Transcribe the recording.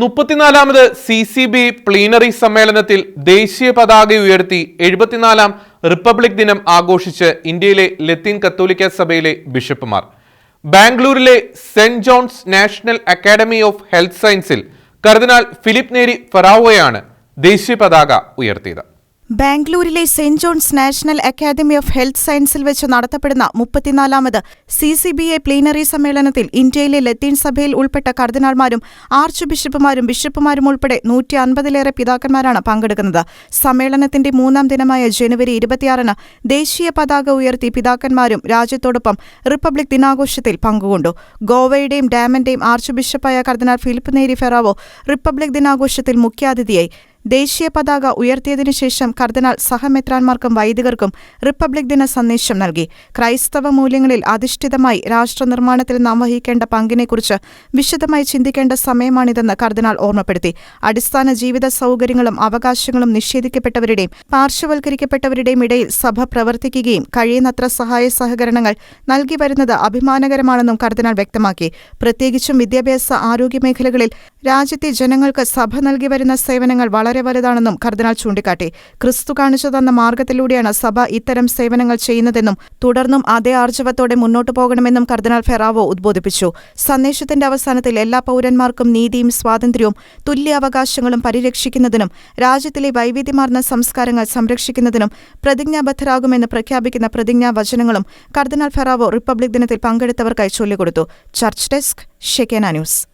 മുപ്പത്തിനാലാമത് C C B plenary സമ്മേളനത്തിൽ ദേശീയ പതാക ഉയർത്തി എഴുപത്തിനാലാം റിപ്പബ്ലിക് ദിനം ആഘോഷിച്ച് ഇന്ത്യയിലെ ലത്തീൻ കത്തോലിക്ക സഭയിലെ ബിഷപ്പുമാർ. ബാംഗ്ലൂരിലെ Saint John's National Academy of Health സയൻസിൽ കർദിനാൾ ഫിലിപ്പ് നേരി ഫെറാവോയാണ് ദേശീയ പതാക ഉയർത്തിയത്. ബാംഗ്ലൂരിലെ Saint John's National Academy of Health സയൻസിൽ വെച്ച് നടത്തപ്പെടുന്ന മുപ്പത്തിനാലാമത് C C B A plenary സമ്മേളനത്തിൽ ഇന്ത്യയിലെ ലത്തീൻ സഭയിൽ ഉൾപ്പെട്ട കർദിനാൾമാരും ആർച്ച് ബിഷപ്പുമാരും ബിഷപ്പുമാരും ഉൾപ്പെടെ നൂറ്റി അൻപതിലേറെ പിതാക്കന്മാരാണ് പങ്കെടുക്കുന്നത്. സമ്മേളനത്തിന്റെ മൂന്നാം ദിനമായ ജനുവരി ഇരുപത്തിയാറിന് ദേശീയ പതാക ഉയർത്തി പിതാക്കന്മാരും രാജ്യത്തോടൊപ്പം റിപ്പബ്ലിക് ദിനാഘോഷത്തിൽ പങ്കുകൊണ്ടു. ഗോവയുടെയും ഡാമന്റെയും ആർച്ച് ബിഷപ്പായ കർദിനാൾ ഫിലിപ്പ് നേരി ഫെറാവോ റിപ്പബ്ലിക് ദിനാഘോഷത്തിൽ മുഖ്യാതിഥിയായി. ദേശീയ പതാക ഉയർത്തിയതിനു ശേഷം കർദിനാൾ സഹമെത്രാൻമാർക്കും വൈദികർക്കും റിപ്പബ്ലിക് ദിന സന്ദേശം നൽകി. ക്രൈസ്തവ മൂല്യങ്ങളിൽ അധിഷ്ഠിതമായി രാഷ്ട്രനിർമ്മാണത്തിൽ നാം വഹിക്കേണ്ട പങ്കിനെക്കുറിച്ച് വിശദമായി ചിന്തിക്കേണ്ട സമയമാണിതെന്ന് കർദിനാൾ ഓർമ്മപ്പെടുത്തി. അടിസ്ഥാന ജീവിത സൗകര്യങ്ങളും അവകാശങ്ങളും നിഷേധിക്കപ്പെട്ടവരുടെയും പാർശ്വവൽക്കരിക്കപ്പെട്ടവരുടെയും ഇടയിൽ സഭ പ്രവർത്തിക്കുകയും കഴിയുന്നത്ര സഹായ സഹകരണങ്ങൾ നൽകി വരുന്നത് അഭിമാനകരമാണെന്നും കർദിനാൾ വ്യക്തമാക്കി. പ്രത്യേകിച്ചും വിദ്യാഭ്യാസ ആരോഗ്യ മേഖലകളിൽ രാജ്യത്തെ ജനങ്ങൾക്ക് സഭ നൽകി വരുന്ന സേവനങ്ങൾ വളരെ വലുതാണെന്നും കർദിനാൾ ചൂണ്ടിക്കാട്ടി. ക്രിസ്തു കാണിച്ചു തന്ന മാർഗത്തിലൂടെയാണ് സഭ ഇത്തരം സേവനങ്ങൾ ചെയ്യുന്നതെന്നും തുടർന്നും അതേ ആർജവത്തോടെ മുന്നോട്ടു പോകണമെന്നും കർദിനാൾ ഫെറാവോ ഉദ്ബോധിപ്പിച്ചു. സന്ദേശത്തിന്റെ അവസാനത്തിൽ എല്ലാ പൗരന്മാർക്കും നീതിയും സ്വാതന്ത്ര്യവും തുല്യ അവകാശങ്ങളും പരിരക്ഷിക്കുന്നതിനും രാജ്യത്തിലെ വൈവിധ്യമാർന്ന സംസ്കാരങ്ങൾ സംരക്ഷിക്കുന്നതിനും പ്രതിജ്ഞാബദ്ധരാകുമെന്ന് പ്രഖ്യാപിക്കുന്ന പ്രതിജ്ഞാവചനങ്ങളും കർദിനാൾ ഫെറാവോ റിപ്പബ്ലിക് ദിനത്തിൽ പങ്കെടുത്തവർക്കായി ചൊല്ലിക്കൊടുത്തു. Church desk Shekinah news.